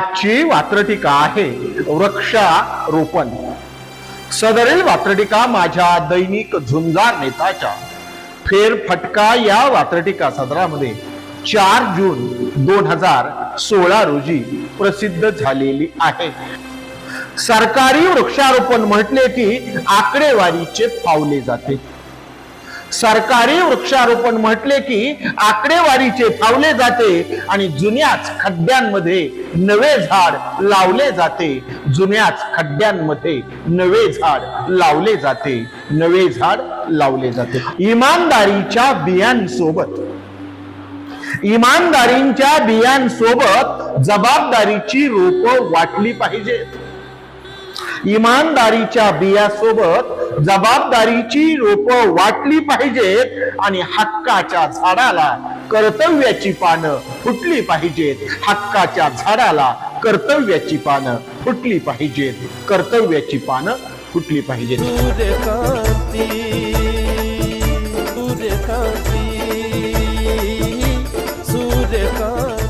आजची वात्रटिका आहे वृक्षारोपण सदरील वात्रटिका माझ्या दैनिक झुंजार नेताच्या. फेरफटका या वात्रटिका सदरामध्ये. चार जून दोन हजार सोळा रोजी प्रसिद्ध झालेली आहे. सरकारी वृक्षारोपण म्हटले की आकडेवारीचे फावले जाते. सरकारी वृक्षारोपण म्हटले की आकडेवारीचे फावले जाते आणि जुन्याच खड्ड्यांमध्ये नवे झाड लावले जाते. जुन्याच खड्ड्यांमध्ये नवे झाड लावले जाते. नवे झाड लावले जाते. इमानदारीच्या बियांसोबत. इमानदारींच्या बियांसोबत जबाबदारीची रोप वाटली पाहिजेत. इमानदारीच्या बियासोबत जबाबदारीची रोप वाटली पाहिजेत आणि हक्काच्या झाडाला कर्तव्याची पानं फुटली पाहिजेत. हक्काच्या झाडाला कर्तव्याची पानं फुटली पाहिजेत. कर्तव्याची पानं फुटली पाहिजेत.